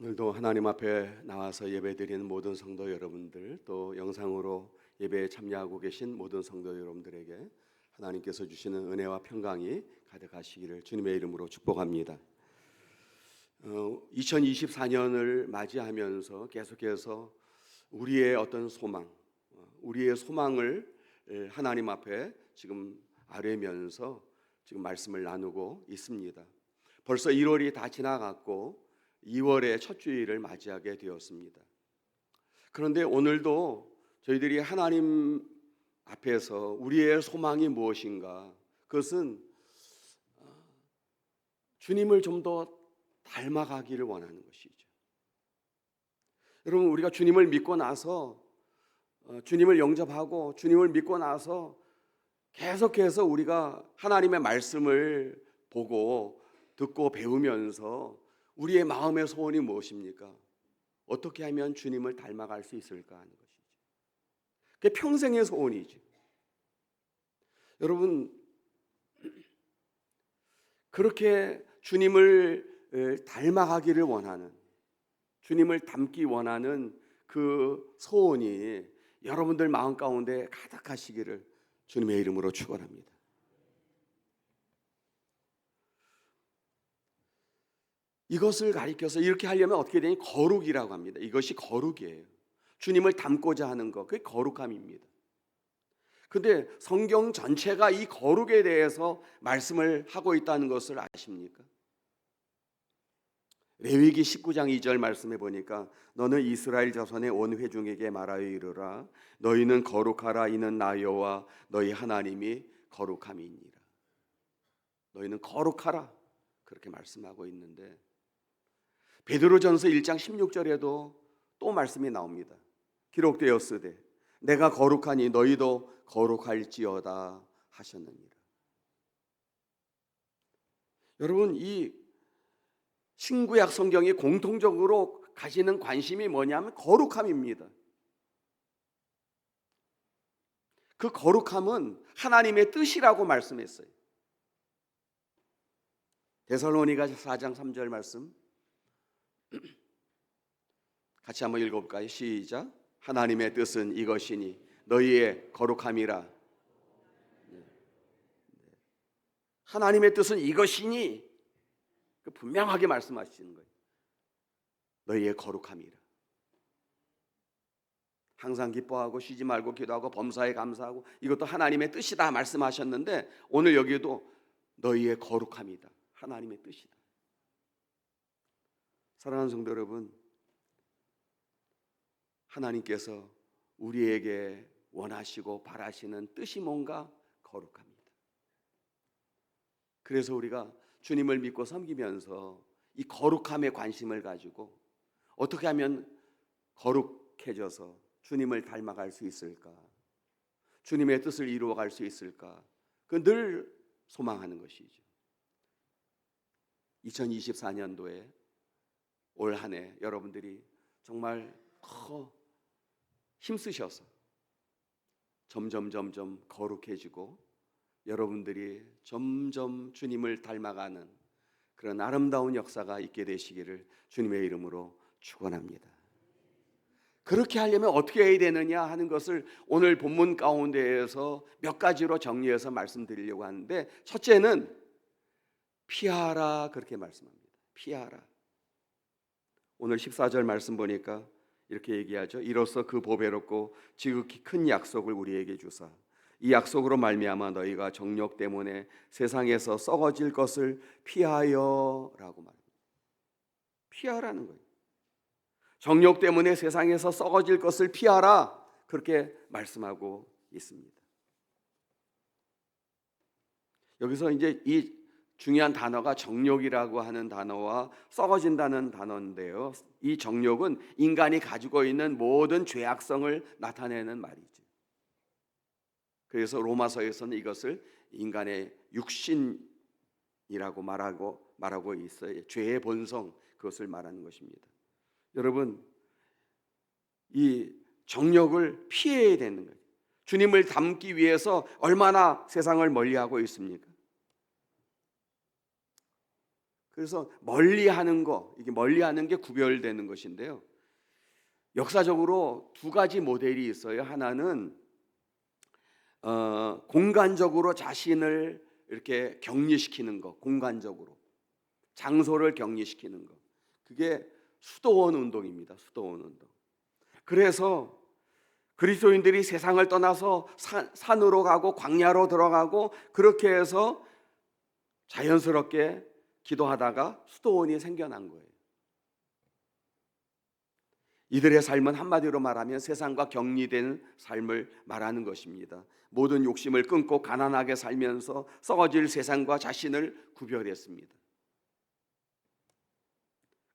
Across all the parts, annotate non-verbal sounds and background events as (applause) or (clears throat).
오늘도 하나님 앞에 나와서 예배드리는 모든 성도 여러분들 또 영상으로 예배에 참여하고 계신 모든 성도 여러분들에게 하나님께서 주시는 은혜와 평강이 가득하시기를 주님의 이름으로 축복합니다. 어, 2024년을 맞이하면서 계속해서 우리의 어떤 소망, 어, 우리의 소망을 에, 하나님 앞에 지금 아뢰면서 지금 말씀을 나누고 있습니다. 벌써 1월이 다 지나갔고 2월의 첫 주일을 맞이하게 되었습니다. 그런데 오늘도 저희들이 하나님 앞에서 우리의 소망이 무엇인가? 그것은 어, 주님을 좀 더 닮아가기를 원하는 것이죠. 여러분 우리가 주님을 믿고 나서 어, 주님을 영접하고 주님을 믿고 나서 계속해서 우리가 하나님의 말씀을 보고 듣고 배우면서 우리의 마음의 소원이 무엇입니까? 어떻게 하면 주님을 닮아갈 수 있을까 하는 것이죠. 그게 평생의 소원이죠. 여러분 그렇게 주님을 에, 닮아가기를 원하는 주님을 닮기 원하는 그 소원이 여러분들 마음 가운데 가득하시기를 주님의 이름으로 축원합니다. 이것을 가리켜서 이렇게 하려면 어떻게 되니 거룩이라고 합니다. 이것이 거룩이에요. 주님을 닮고자 하는 것, 그게 거룩함입니다. 근데 성경 전체가 이 거룩에 대해서 말씀을 하고 있다는 것을 아십니까? 레위기 19장 2절 말씀해 보니까 너는 이스라엘 자손의 온 회중에게 말하여 이르라 너희는 거룩하라 이는 나 여호와 너희 하나님이 거룩함이니라. 너희는 거룩하라 그렇게 말씀하고 있는데 베드로전서 1장 16절에도 또 말씀이 나옵니다. 기록되었으되 내가 거룩하니 너희도 거룩할지어다 하셨느니라. 여러분 이 신구약 성경이 공통적으로 가지는 관심이 뭐냐면 거룩함입니다. 그 거룩함은 하나님의 뜻이라고 말씀했어요. 데살로니가 4장 3절 말씀 (clears throat) 같이 한번 읽어볼까요? 시작. 하나님의 뜻은 이것이니 너희의 거룩함이라. 네. 하나님의 뜻은 이것이니 그 분명하게 말씀하시는 거예요. 너희의 거룩함이라. 항상 기뻐하고 쉬지 말고 기도하고 범사에 감사하고 이것도 하나님의 뜻이다 말씀하셨는데 오늘 여기에도 너희의 거룩함이다. 하나님의 뜻이다. 사랑하는 성도 여러분, 하나님께서 우리에게 원하시고 바라시는 뜻이 뭔가 거룩합니다. 그래서 우리가 주님을 믿고 섬기면서 이 거룩함에 관심을 가지고 어떻게 하면 거룩해져서 주님을 닮아갈 수 있을까? 주님의 뜻을 이루어갈 수 있을까? 그 늘 소망하는 것이죠. 2024년도에 올 한 해 여러분들이 정말 더 힘쓰셔서 점점 점점 거룩해지고 여러분들이 점점 주님을 닮아가는 그런 아름다운 역사가 있게 되시기를 주님의 이름으로 축원합니다. 그렇게 하려면 어떻게 해야 되느냐 하는 것을 오늘 본문 가운데에서 몇 가지로 정리해서 말씀드리려고 하는데 첫째는 피하라 그렇게 말씀합니다. 피하라. 오늘 14절 말씀 보니까 이렇게 얘기하죠. 이로써 그 보배롭고 지극히 큰 약속을 우리에게 주사 이 약속으로 말미암아 너희가 정욕 때문에 세상에서 썩어질 것을 피하여라고 말합니다. 피하라는 거예요. 정욕 때문에 세상에서 썩어질 것을 피하라 그렇게 말씀하고 있습니다. 여기서 이제 이 중요한 단어가 정욕이라고 하는 단어와 썩어진다는 단어인데요. 이 정욕은 인간이 가지고 있는 모든 죄악성을 나타내는 말이죠. 그래서 로마서에서는 이것을 인간의 육신이라고 말하고 말하고 있어요. 죄의 본성 그것을 말하는 것입니다. 여러분 이 정력을 피해야 되는 거예요. 주님을 닮기 위해서 얼마나 세상을 멀리하고 있습니까? 그래서 멀리하는 거, 이게 멀리하는 게 구별되는 것인데요. 역사적으로 두 가지 모델이 있어요. 하나는 어, 공간적으로 자신을 이렇게 격리시키는 것, 공간적으로 장소를 격리시키는 것. 그게 수도원 운동입니다. 수도원 운동. 그래서 그리스도인들이 세상을 떠나서 산, 산으로 가고 광야로 들어가고 그렇게 해서 자연스럽게 기도하다가 수도원이 생겨난 거예요. 이들의 삶은 한마디로 말하면 세상과 격리된 삶을 말하는 것입니다. 모든 욕심을 끊고 가난하게 살면서 썩어질 세상과 자신을 구별했습니다.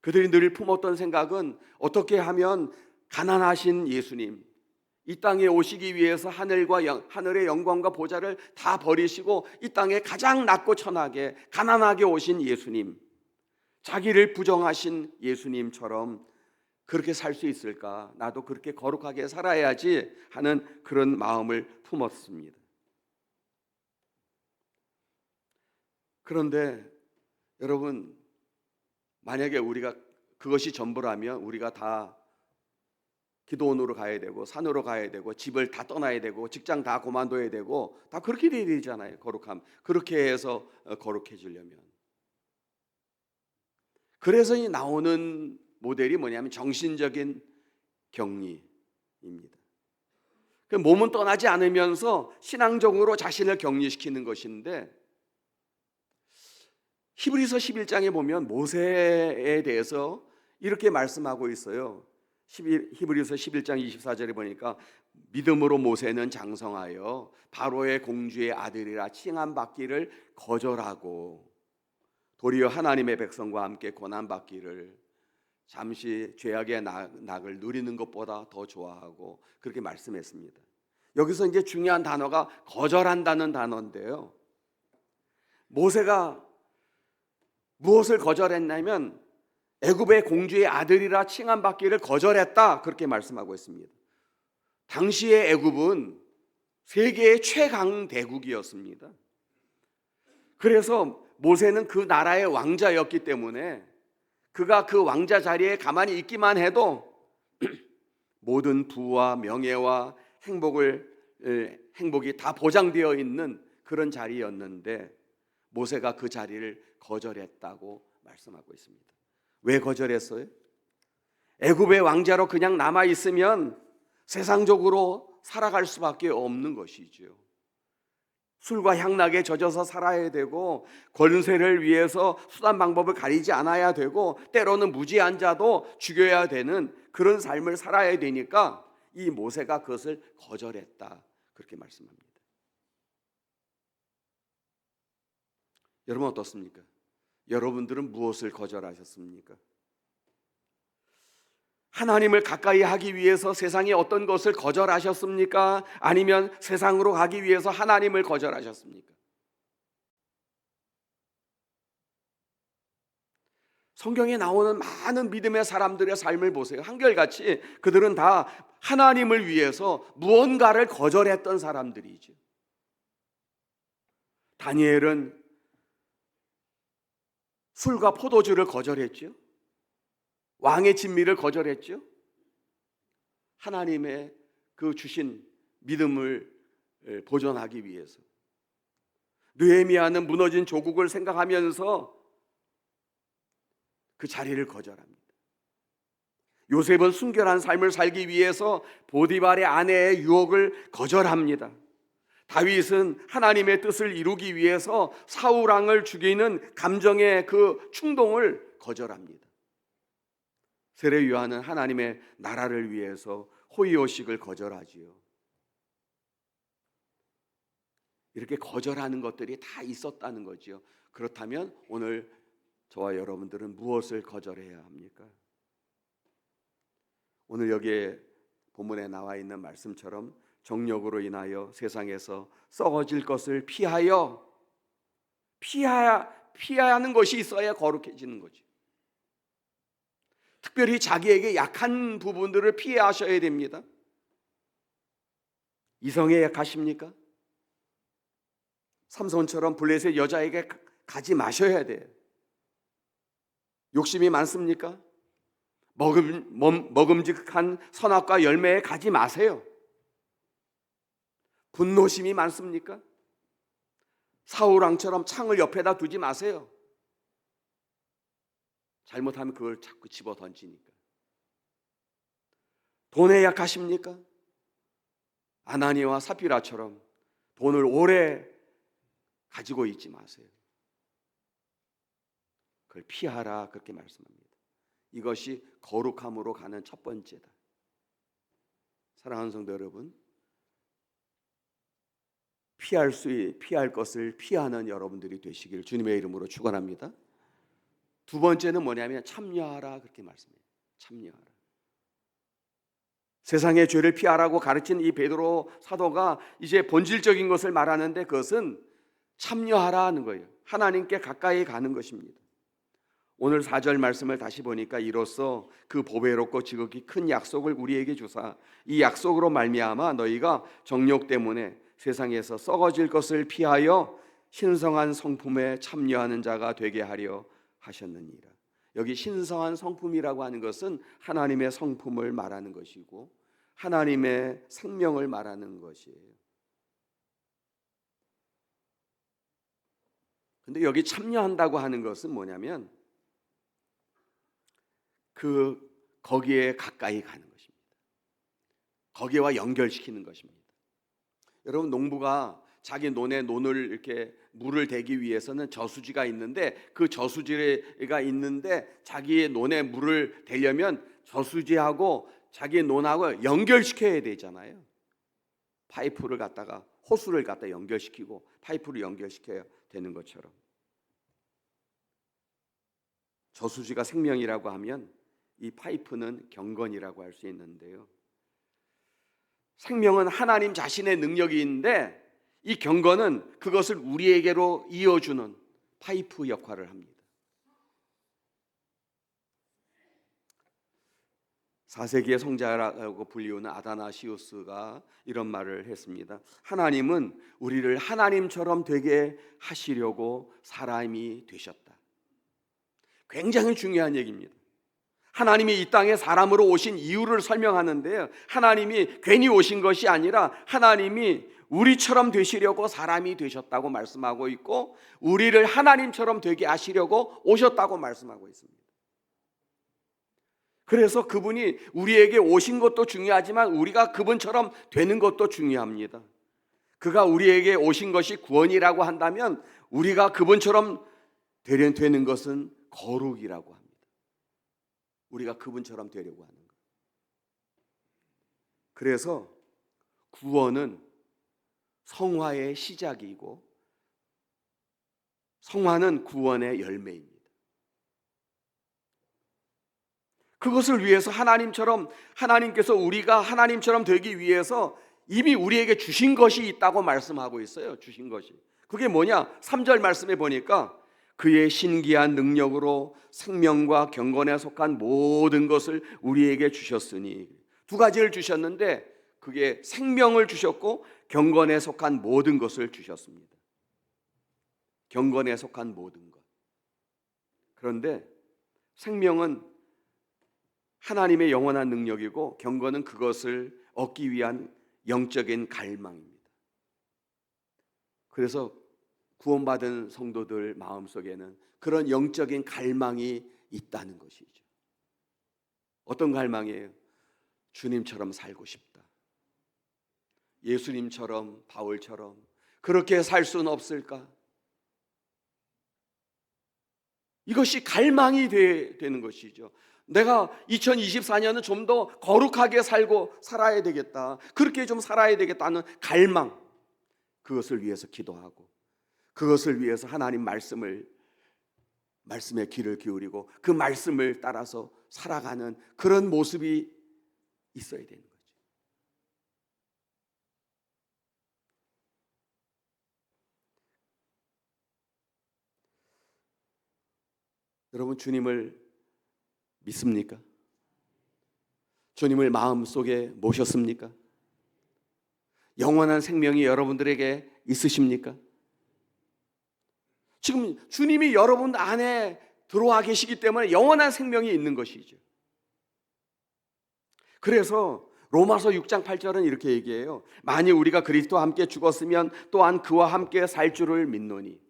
그들이 늘 품었던 생각은 어떻게 하면 가난하신 예수님, 이 땅에 오시기 위해서 하늘과 영, 하늘의 영광과 보좌를 다 버리시고 이 땅에 가장 낮고 천하게 가난하게 오신 예수님, 자기를 부정하신 예수님처럼 그렇게 살 수 있을까? 나도 그렇게 거룩하게 살아야지 하는 그런 마음을 품었습니다. 그런데 여러분 만약에 우리가 그것이 전부라면 우리가 다 기도원으로 가야 되고 산으로 가야 되고 집을 다 떠나야 되고 직장 다 그만둬야 되고 다 그렇게 되잖아요. 거룩함. 그렇게 해서 어, 거룩해지려면. 그래서 이 나오는 모델이 뭐냐면 정신적인 격리입니다. 그 몸은 떠나지 않으면서 신앙적으로 자신을 격리시키는 것인데 히브리서 11장에 보면 모세에 대해서 이렇게 말씀하고 있어요. 11, 히브리서 11장 24절에 보니까 믿음으로 모세는 장성하여 바로의 공주의 아들이라 칭함 받기를 거절하고 도리어 하나님의 백성과 함께 고난 받기를 잠시 죄악의 낙, 을 누리는 것보다 더 좋아하고 그렇게 말씀했습니다. 여기서 이제 중요한 단어가 거절한다는 단어인데요. 모세가 무엇을 거절했냐면 애굽의 공주의 아들이라 칭함 받기를 거절했다 그렇게 말씀하고 있습니다. 당시의 애굽은 세계의 최강 대국이었습니다. 그래서 모세는 그 나라의 왕자였기 때문에 그가 그 왕자 자리에 가만히 있기만 해도 (clears throat) 모든 부와 명예와 행복을 행복이 다 보장되어 있는 그런 자리였는데 모세가 그 자리를 거절했다고 말씀하고 있습니다. 왜 거절했어요? 애굽의 왕자로 그냥 남아 있으면 세상적으로 살아갈 수밖에 없는 것이지요. 술과 향락에 젖어서 살아야 되고 권세를 위해서 수단 방법을 가리지 않아야 되고 때로는 무지한 자도 죽여야 되는 그런 삶을 살아야 되니까 이 모세가 그것을 거절했다 그렇게 말씀합니다. 여러분 어떻습니까? 여러분들은 무엇을 거절하셨습니까? 하나님을 가까이 하기 위해서 세상의 어떤 것을 거절하셨습니까? 아니면 세상으로 가기 위해서 하나님을 거절하셨습니까? 성경에 나오는 많은 믿음의 사람들의 삶을 보세요. 한결같이 그들은 다 하나님을 위해서 무언가를 거절했던 사람들이죠. 다니엘은 술과 포도주를 거절했죠. 왕의 진미를 거절했죠. 하나님의 그 주신 믿음을 보존하기 위해서. 느헤미야는 무너진 조국을 생각하면서 그 자리를 거절합니다. 요셉은 순결한 삶을 살기 위해서 보디발의 아내의 유혹을 거절합니다. 다윗은 하나님의 뜻을 이루기 위해서 사울 왕을 죽이는 감정의 그 충동을 거절합니다. 세례 요한은 하나님의 나라를 위해서 호의호식을 거절하지요. 이렇게 거절하는 것들이 다 있었다는 거지요. 그렇다면 오늘 저와 여러분들은 무엇을 거절해야 합니까? 오늘 여기에 본문에 나와 있는 말씀처럼 정력으로 인하여 세상에서 썩어질 것을 피하여 피해야 피해야 하는 것이 있어야 거룩해지는 거지. 특별히 자기에게 약한 부분들을 피하셔야 됩니다. 이성에 약하십니까? 삼손처럼 블레셋 여자에게 가- 가지 마셔야 돼요. 욕심이 많습니까? 먹음, 먹- 먹음직한 선악과 열매에 가지 마세요. 분노심이 많습니까? 사울왕처럼 창을 옆에다 두지 마세요. 잘못하면 그걸 자꾸 집어 던지니까. 돈에 약하십니까? 아나니와 사피라처럼 돈을 오래 가지고 있지 마세요. 그걸 피하라 그렇게 말씀합니다. 이것이 거룩함으로 가는 첫 번째다. 사랑하는 성도 여러분, 피할 수 피할 것을 피하는 여러분들이 되시길 주님의 이름으로 축원합니다. 두 번째는 뭐냐면 참여하라 그렇게 말씀해요. 참여하라. 세상의 죄를 피하라고 가르친 이 베드로 사도가 이제 본질적인 것을 말하는데 그것은 참여하라는 거예요. 하나님께 가까이 가는 것입니다. 오늘 4절 말씀을 다시 보니까 이로써 그 보배롭고 지극히 큰 약속을 우리에게 주사 이 약속으로 말미암아 너희가 정욕 때문에 세상에서 썩어질 것을 피하여 신성한 성품에 참여하는 자가 되게 하려 하셨느니라. 여기 신성한 성품이라고 하는 것은 하나님의 성품을 말하는 것이고 하나님의 생명을 말하는 것이에요. 근데 여기 참여한다고 하는 것은 뭐냐면 그 거기에 가까이 가는 것입니다. 거기와 연결시키는 것입니다. 여러분 농부가 자기 논에 논을 이렇게 물을 대기 위해서는 저수지가 있는데 그 저수지가 있는데 자기의 논에 물을 대려면 저수지하고 자기 논하고 연결시켜야 되잖아요. 파이프를 갖다가 호수를 갖다 연결시키고 파이프를 연결시켜야 되는 것처럼 저수지가 생명이라고 하면 이 파이프는 경건이라고 할 수 있는데요. 생명은 하나님 자신의 능력이 있는데 이 경건은 그것을 우리에게로 이어주는 파이프 역할을 합니다. 사세기의 성자라고 불리우는 아다나시우스가 이런 말을 했습니다. 하나님은 우리를 하나님처럼 되게 하시려고 사람이 되셨다. 굉장히 중요한 얘기입니다. 하나님이 이 땅에 사람으로 오신 이유를 설명하는데요. 하나님이 괜히 오신 것이 아니라 하나님이 우리처럼 되시려고 사람이 되셨다고 말씀하고 있고 우리를 하나님처럼 되게 하시려고 오셨다고 말씀하고 있습니다. 그래서 그분이 우리에게 오신 것도 중요하지만 우리가 그분처럼 되는 것도 중요합니다. 그가 우리에게 오신 것이 구원이라고 한다면 우리가 그분처럼 되는 것은 거룩이라고 합니다. 우리가 그분처럼 되려고 하는 것. 그래서 구원은 성화의 시작이고 성화는 구원의 열매입니다. 그것을 위해서 하나님처럼 하나님께서 우리가 하나님처럼 되기 위해서 이미 우리에게 주신 것이 있다고 말씀하고 있어요. 주신 것이. 그게 뭐냐? 3절 말씀에 보니까 그의 신기한 능력으로 생명과 경건에 속한 모든 것을 우리에게 주셨으니 두 가지를 주셨는데 그게 생명을 주셨고 경건에 속한 모든 것을 주셨습니다. 경건에 속한 모든 것. 그런데 생명은 하나님의 영원한 능력이고 경건은 그것을 얻기 위한 영적인 갈망입니다. 그래서 구원받은 성도들 마음속에는 그런 영적인 갈망이 있다는 것이죠. 어떤 갈망이에요? 주님처럼 살고 싶다. 예수님처럼 바울처럼 그렇게 살 수는 없을까? 이것이 갈망이 되, 되는 것이죠. 내가 2024년은 좀 더 거룩하게 살고 살아야 되겠다. 그렇게 좀 살아야 되겠다는 갈망. 그것을 위해서 기도하고 그것을 위해서 하나님 말씀을 말씀에 귀를 기울이고 그 말씀을 따라서 살아가는 그런 모습이 있어야 되는. 여러분 주님을 믿습니까? 주님을 마음속에 모셨습니까? 영원한 생명이 여러분들에게 있으십니까? 지금 주님이 여러분 안에 들어와 계시기 때문에 영원한 생명이 있는 것이죠. 그래서 로마서 6장 8절은 이렇게 얘기해요. 만일 우리가 그리스도와 함께 죽었으면 또한 그와 함께 살 줄을 믿노니.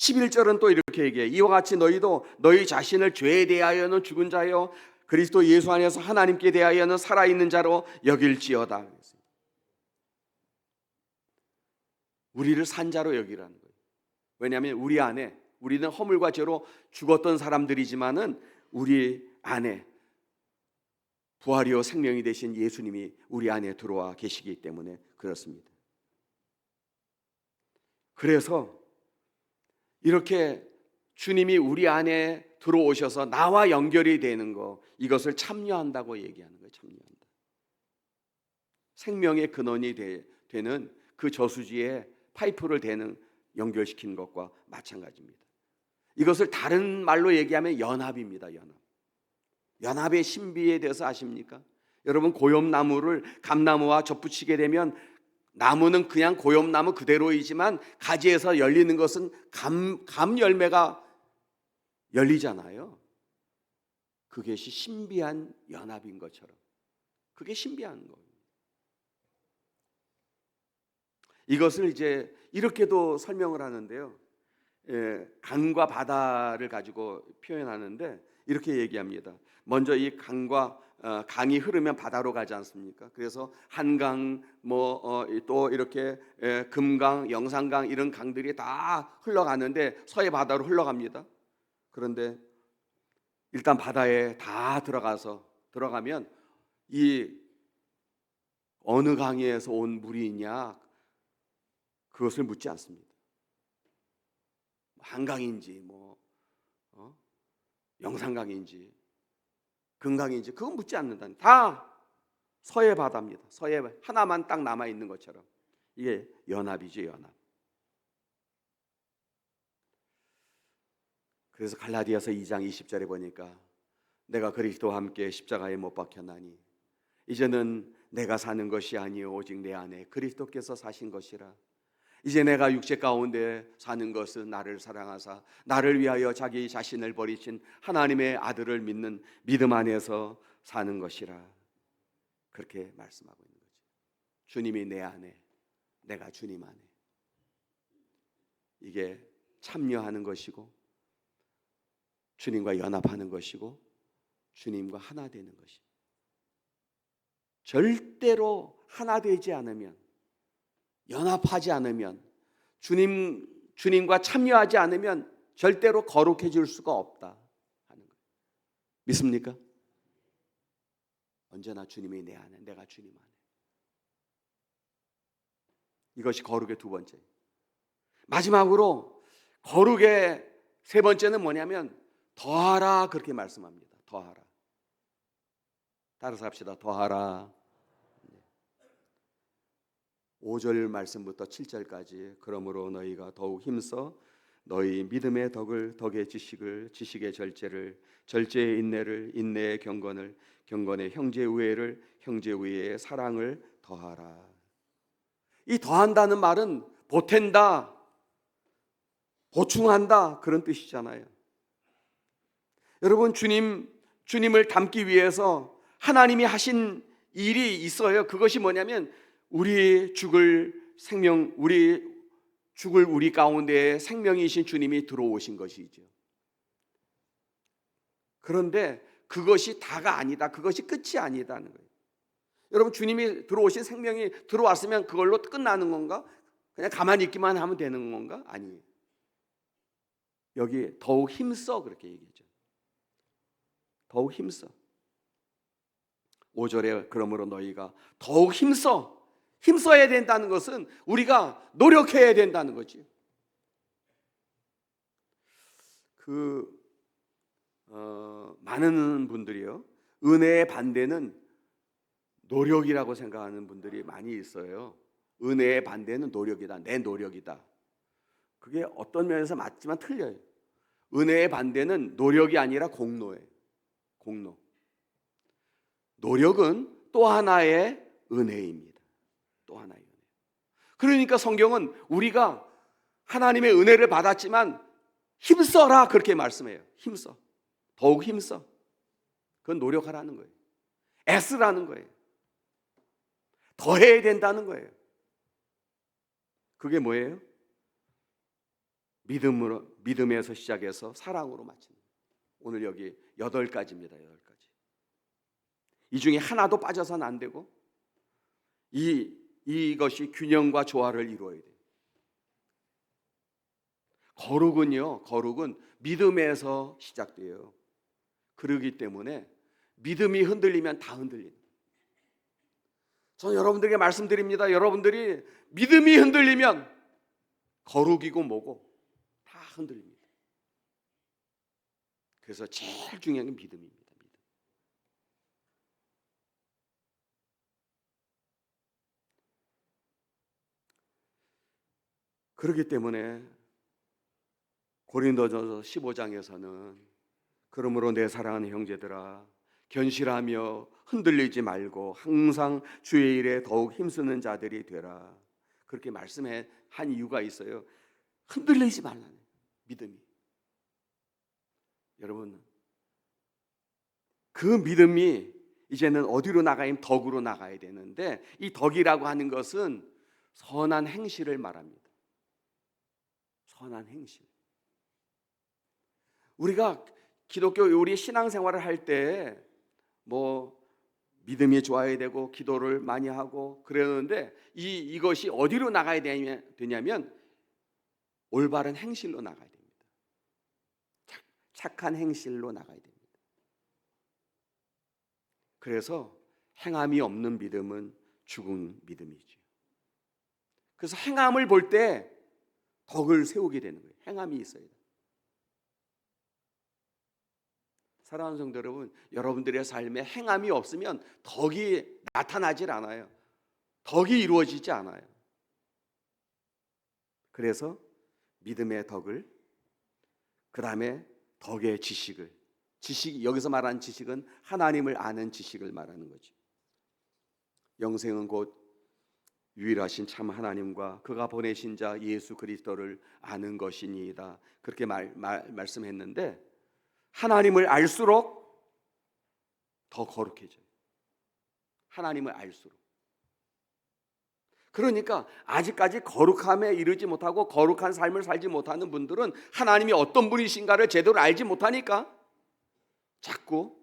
11절은 또 이렇게 얘기해. 이와 같이 너희도 너희 자신을 죄에 대하여는 죽은 자요 그리스도 예수 안에서 하나님께 대하여는 살아 있는 자로 여길지어다. 우리를 산 자로 여기라는 거예요. 왜냐하면 우리 안에 우리는 허물과 죄로 죽었던 사람들이지만은 우리 안에 부활이요 생명이 되신 예수님이 우리 안에 들어와 계시기 때문에 그렇습니다. 그래서 이렇게 주님이 우리 안에 들어오셔서 나와 연결이 되는 거 이것을 참여한다고 얘기하는 거예요. 참여한다. 생명의 근원이 되, 되는 그 저수지에 파이프를 대는 연결시킨 것과 마찬가지입니다. 이것을 다른 말로 얘기하면 연합입니다. 연합. 연합의 신비에 대해서 아십니까? 여러분 고엽나무를 감나무와 접붙이게 되면 나무는 그냥 고엽나무 그대로이지만 가지에서 열리는 것은 감, 감 열매가 열리잖아요. 그것이 신비한 연합인 것처럼. 그게 신비한 거예요. 이것을 이제 이렇게도 설명을 하는데요. 예, 강과 바다를 가지고 표현하는데 이렇게 얘기합니다. 먼저 이 강과 어, 강이 흐르면 바다로 가지 않습니까? 그래서 한강 뭐또 어, 이렇게 예, 금강, 영산강 이런 강들이 다 흘러가는데 서해 바다로 흘러갑니다. 그런데 일단 바다에 다 들어가서 들어가면 이 어느 강에서 온 물이냐 그것을 묻지 않습니다. 한강인지 뭐 어? 영산 강인지 금강인지 그건 묻지 않는다. 다 서해 바다입니다. 서해 하나만 딱 남아 있는 것처럼 이게 연합이죠, 연합. 그래서 갈라디아서 2장 20절에 보니까 내가 그리스도와 함께 십자가에 못 박혔나니 이제는 내가 사는 것이 아니요 오직 내 안에 그리스도께서 사신 것이라 이제 내가 육체 가운데 사는 것은 나를 사랑하사 나를 위하여 자기 자신을 버리신 하나님의 아들을 믿는 믿음 안에서 사는 것이라 그렇게 말씀하고 있는 거죠. 주님이 내 안에 내가 주님 안에 이게 참여하는 것이고 주님과 연합하는 것이고 주님과 하나 되는 것이 절대로 하나 되지 않으면 연합하지 않으면 주님 주님과 참여하지 않으면 절대로 거룩해질 수가 없다 하는 거예요. 믿습니까? 언제나 주님이 내 안에, 내가 주님 안에. 이것이 거룩의 두 번째. 마지막으로 거룩의 세 번째는 뭐냐면 더하라 그렇게 말씀합니다. 더하라. 따라서 합시다. 더하라. 5절 말씀부터 7절까지 그러므로 너희가 더욱 힘써 너희 믿음의 덕을 덕의 지식을 지식의 절제를 절제의 인내를 인내의 경건을 경건의 형제 우애를 형제 우애의 사랑을 더하라. 이 더한다는 말은 보탠다, 보충한다 그런 뜻이잖아요. 여러분 주님 주님을 닮기 위해서 하나님이 하신 일이 있어요. 그것이 뭐냐면 우리 죽을 생명 우리 죽을 우리 가운데 생명이신 주님이 들어오신 것이죠. 그런데 그것이 다가 아니다. 그것이 끝이 아니다는 거예요. 여러분 주님이 들어오신 생명이 들어왔으면 그걸로 끝나는 건가? 그냥 가만히 있기만 하면 되는 건가? 아니에요. 여기 더욱 힘써 그렇게 얘기죠. 더욱 힘써. 5절에 그러므로 너희가 더욱 힘써 힘써야 된다는 것은 우리가 노력해야 된다는 거지. 그 어, 많은 분들이요 은혜의 반대는 노력이라고 생각하는 분들이 많이 있어요. 은혜의 반대는 노력이다. 내 노력이다. 그게 어떤 면에서 맞지만 틀려요. 은혜의 반대는 노력이 아니라 공로예요. 공로. 노력은 또 하나의 은혜입니다. 또 하나. 그러니까 성경은 우리가 하나님의 은혜를 받았지만 힘써라 그렇게 말씀해요. 힘써. 더욱 힘써. 그건 노력하라는 거예요. 애쓰라는 거예요. 더 해야 된다는 거예요. 그게 뭐예요? 믿음으로 믿음에서 시작해서 사랑으로 마치는. 오늘 여기 여덟 가지입니다. 여덟 가지. 이 중에 하나도 빠져서는 안 되고 이 이것이 균형과 조화를 이루어야 돼요. 거룩은요. 거룩은 믿음에서 시작돼요. 그러기 때문에 믿음이 흔들리면 다 흔들립니다. 저는 여러분들에게 말씀드립니다. 여러분들이 믿음이 흔들리면 거룩이고 뭐고 다 흔들립니다. 그래서 제일 중요한 게 믿음입니다. 믿음. 그렇기 때문에 고린도전서 15장에서는 그러므로 내 사랑하는 형제들아 견실하며 흔들리지 말고 항상 주의 일에 더욱 힘쓰는 자들이 되라. 그렇게 말씀해 한 이유가 있어요. 흔들리지 말라는 믿음이. 여러분 그 믿음이 이제는 어디로 나가면 덕으로 나가야 되는데 이 덕이라고 하는 것은 선한 행실을 말합니다. 선한 행실. 우리가 기독교 우리 신앙생활을 할 때 뭐 믿음이 좋아야 되고 기도를 많이 하고 그러는데 이 이것이 어디로 나가야 되냐- 되냐면 올바른 행실로 나가야 됩니다. 착- 착한 행실로 나가야 됩니다. 그래서 행함이 없는 믿음은 죽은 믿음이죠. 그래서 행함을 볼 때 덕을 세우게 되는 거예요. 행함이 있어야 돼. 사랑하는 성도 여러분, 여러분들의 삶에 행함이 없으면 덕이 나타나질 않아요. 덕이 이루어지지 않아요. 그래서 믿음의 덕을 그 다음에 덕의 지식을 지식 여기서 말하는 지식은 하나님을 아는 지식을 말하는 거죠. 영생은 곧 유일하신 참 하나님과 그가 보내신 자 예수 그리스도를 아는 것이니이다. 그렇게 말, 말 말씀했는데 하나님을 알수록 더 거룩해져요. 하나님을 알수록. 그러니까 아직까지 거룩함에 이르지 못하고 거룩한 삶을 살지 못하는 분들은 하나님이 어떤 분이신가를 제대로 알지 못하니까 자꾸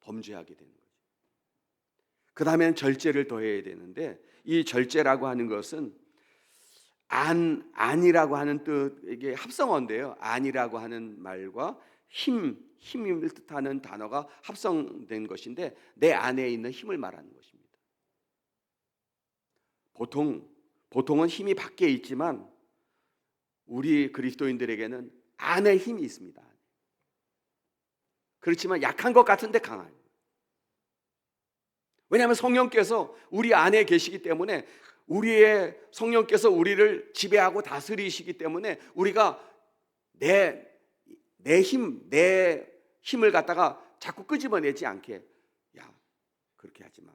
범죄하게 되는 거죠. 그 다음에는 절제를 더해야 되는데 이 절제라고 하는 것은 안 안이라고 하는 뜻 이게 합성어인데요. 안이라고 하는 말과 힘 힘을 뜻하는 단어가 합성된 것인데 내 안에 있는 힘을 말하는 것입니다. 보통 보통은 힘이 밖에 있지만 우리 그리스도인들에게는 안에 힘이 있습니다. 그렇지만 약한 것 같은데 강한. 왜냐하면 성령께서 우리 안에 계시기 때문에 우리의 성령께서 우리를 지배하고 다스리시기 때문에 우리가 내 내 힘, 내 힘을 갖다가 자꾸 끄집어내지 않게 야 그렇게 하지 마.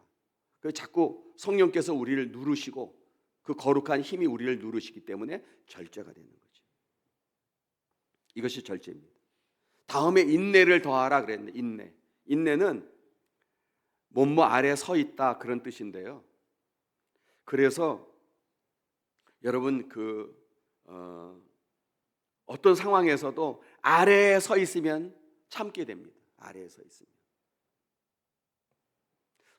그 자꾸 성령께서 우리를 누르시고 그 거룩한 힘이 우리를 누르시기 때문에 절제가 되는 거죠. 이것이 절제입니다. 다음에 인내를 더하라 그랬는데 인내. 인내는 몸모 아래 서 있다 그런 뜻인데요. 그래서 여러분 그 어, 어떤 상황에서도 아래에 서 있으면 참게 됩니다. 아래에 서 있으면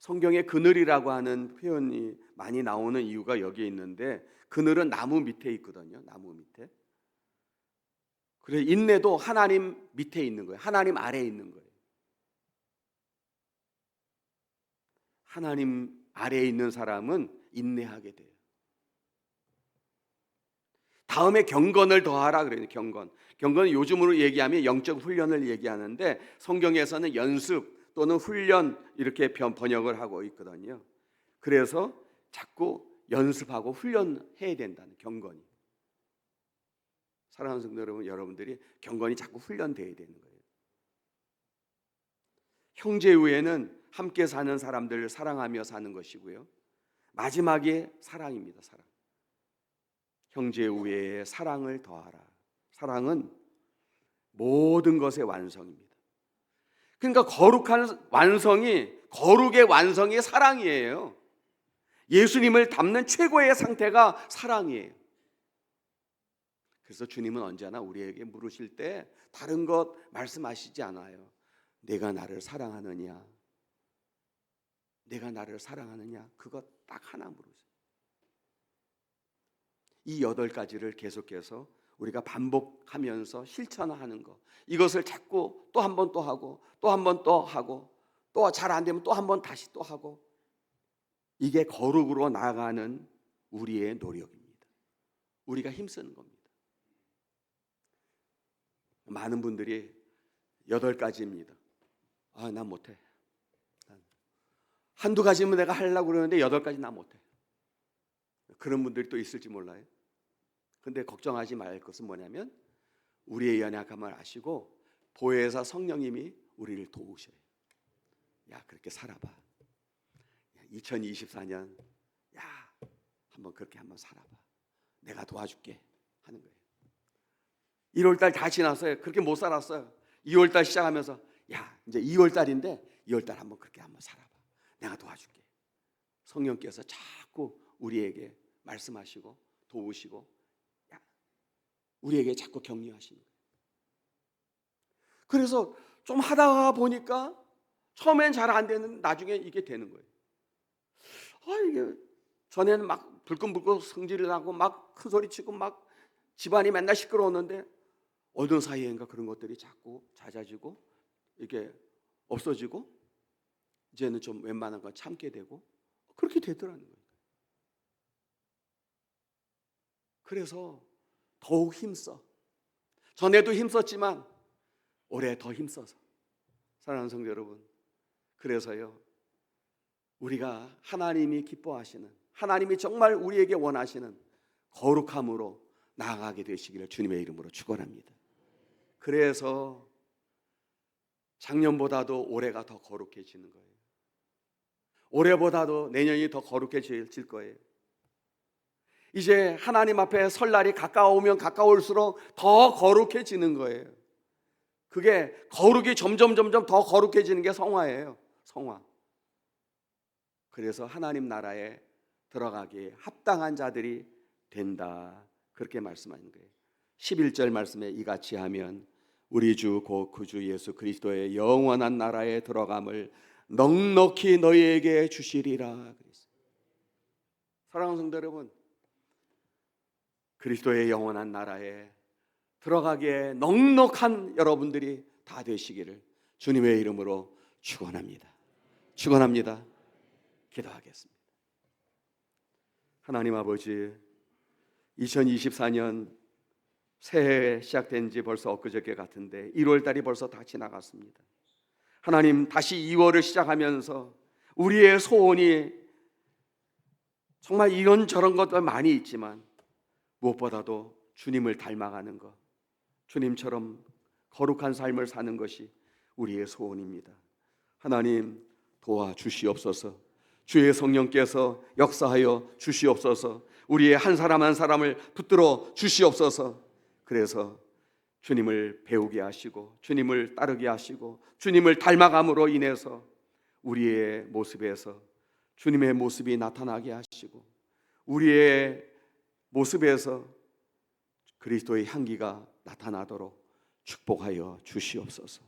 성경에 그늘이라고 하는 표현이 많이 나오는 이유가 여기에 있는데 그늘은 나무 밑에 있거든요. 나무 밑에. 그래 인내도 하나님 밑에 있는 거예요. 하나님 아래에 있는 거예요. 하나님 아래에 있는 사람은 인내하게 돼요. 다음에 경건을 더하라 그래요. 경건. 경건은 요즘으로 얘기하면 영적 훈련을 얘기하는데 성경에서는 연습 또는 훈련 이렇게 변- 번역을 하고 있거든요. 그래서 자꾸 연습하고 훈련해야 된다는 경건이. 사랑하는 성도 여러분, 여러분들이 경건이 자꾸 훈련돼야 되는 거예요. 형제 외에는 함께 사는 사람들을 사랑하며 사는 것이고요. 마지막이 사랑입니다. 사랑. 형제 우애에 사랑을 더하라. 사랑은 모든 것의 완성입니다. 그러니까 거룩한 완성이 거룩의 완성이 사랑이에요. 예수님을 닮는 최고의 상태가 사랑이에요. 그래서 주님은 언제나 우리에게 물으실 때 다른 것 말씀하시지 않아요. 내가 나를 사랑하느냐? 내가 나를 사랑하느냐? 그것 딱 하나 물으세요. 이 여덟 가지를 계속해서 우리가 반복하면서 실천하는 것. 이것을 자꾸 또 한 번 또 하고 또 한 번 또 하고 또 잘 안 되면 또 한 번 다시 또 하고 이게 거룩으로 나아가는 우리의 노력입니다. 우리가 힘쓰는 겁니다. 많은 분들이 여덟 가지입니다. 아, 난 못해. 난 한두 가지면 내가 하려고 그러는데 여덟 가지 나 못해. 그런 분들이 또 있을지 몰라요. 근데 걱정하지 말 것은 뭐냐면 우리의 연약함을 아시고 보혜사 성령님이 우리를 도우셔요. 야, 그렇게 살아봐. 2024년, 야, 한번 그렇게 한번 살아봐. 내가 도와줄게 하는 거예요. 1월달 다 지났어요. 그렇게 못 살았어요. 2월달 시작하면서 야 이제 2월달인데 2월달 한번 그렇게 한번 살아봐. 내가 도와줄게. 성령께서 자꾸 우리에게 말씀하시고 도우시고 야, 우리에게 자꾸 격려하시는 거예요. 그래서 좀 하다가 보니까 처음엔 잘 안 되는 나중에 이게 되는 거예요. 아 이게 전에는 막 불끈불끈 성질이 나고 막 큰 소리 치고 막 집안이 맨날 시끄러웠는데 어느 사이에인가 그런 것들이 자꾸 잦아지고 이게 없어지고 이제는 좀 웬만한 건 참게 되고 그렇게 되더라는 거예요. 그래서 더욱 힘써. 전에도 힘썼지만 올해 더 힘써서 사랑하는 성도 여러분. 그래서요. 우리가 하나님이 기뻐하시는 하나님이 정말 우리에게 원하시는 거룩함으로 나아가게 되시기를 주님의 이름으로 축원합니다. 그래서 작년보다도 올해가 더 거룩해지는 거예요. 올해보다도 내년이 더 거룩해질 거예요. 이제 하나님 앞에 설날이 가까우면 가까울수록 더 거룩해지는 거예요. 그게 거룩이 점점 점점 더 거룩해지는 게 성화예요. 성화. 그래서 하나님 나라에 들어가기에 합당한 자들이 된다. 그렇게 말씀하는 거예요. 11절 말씀에 이같이 하면 우리 주 곧 그 주 예수 그리스도의 영원한 나라에 들어감을 넉넉히 너희에게 주시리라. 사랑하는 성도 여러분, 그리스도의 영원한 나라에 들어가기에 넉넉한 여러분들이 다 되시기를 주님의 이름으로 축원합니다. 축원합니다. 기도하겠습니다. 하나님 아버지 2024년 새해 시작된 지 벌써 엊그저께 같은데 1월 달이 벌써 다 지나갔습니다. 하나님 다시 2월을 시작하면서 우리의 소원이 정말 이런 저런 것도 많이 있지만 무엇보다도 주님을 닮아가는 것, 주님처럼 거룩한 삶을 사는 것이 우리의 소원입니다. 하나님 도와 주시옵소서. 주의 성령께서 역사하여 주시옵소서. 우리의 한 사람 한 사람을 붙들어 주시옵소서. 그래서 주님을 배우게 하시고 주님을 따르게 하시고 주님을 닮아감으로 인해서 우리의 모습에서 주님의 모습이 나타나게 하시고 우리의 모습에서 그리스도의 향기가 나타나도록 축복하여 주시옵소서.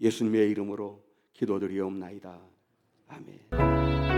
예수님의 이름으로 기도드리옵나이다. 아멘.